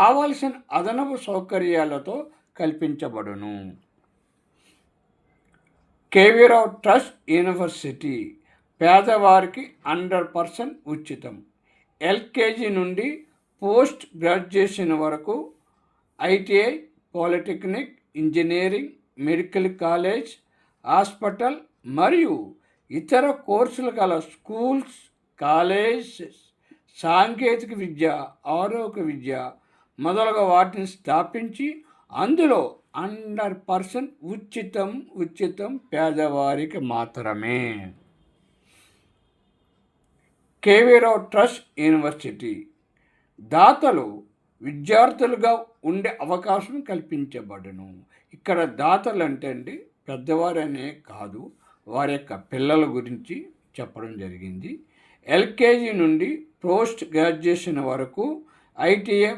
కావలసిన అదనపు సౌకర్యాలతో కల్పించబడును. కేవీరావు ట్రస్ట్ యూనివర్సిటీ పేదవారికి హండ్రెడ్ పర్సెంట్ ఉచితం. ఎల్కేజీ నుండి పోస్ట్ గ్రాడ్యుయేషన్ వరకు ITI polytechnic engineering medical college hospital మరియు ఇతర కోర్సులు గల స్కూల్స్ కాలేజ్ సాంకేతిక విద్య ఆరోగ్య విద్య మొదలగు వాటిని స్థాపించి అందులో హండ్రెడ్ పర్సెంట్ ఉచితం ఉచితం పేదవారికి మాత్రమే. K V Rao trust university. దాతలు విద్యార్థులుగా ఉండే అవకాశం కల్పించబడును. ఇక్కడ దాతలు అంటే అండి పెద్దవారనే కాదు వారి యొక్క పిల్లల గురించి చెప్పడం జరిగింది. ఎల్కేజీ నుండి పోస్ట్ గ్రాడ్యుయేషన్ వరకు ఐటీఐ